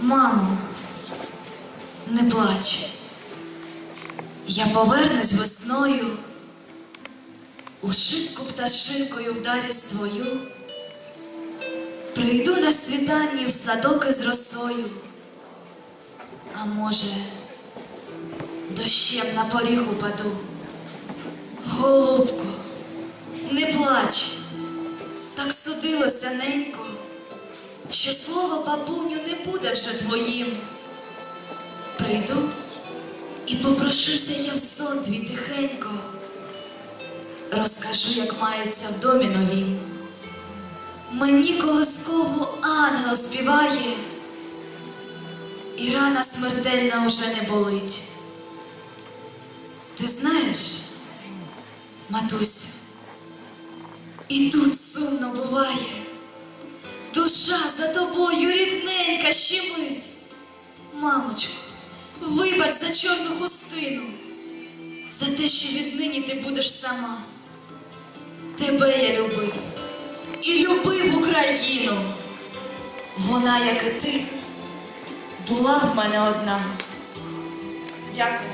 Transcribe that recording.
Мамо, не плач. Я повернусь весною, у шибку пташинкою вдарюсь твою, прийду на світанні в садок із росою, а може, дощем на поріг упаду. Голубко, не плач, так судилося ненько, що слово бабуню не буде вже твоїм. Прийду і попрошуся я в сон твій тихенько. Розкажу, як мається в домі новім. Мені колискову ангел співає, і рана смертельна уже не болить. Ти знаєш, матусю, і тут сумно буває. Душа за тобою рідненька щемить. Мамочко, вибач за чорну хустину, за те, що віднині ти будеш сама. Тебе я любив і любив Україну. Вона, як і ти, була в мене одна. Дякую.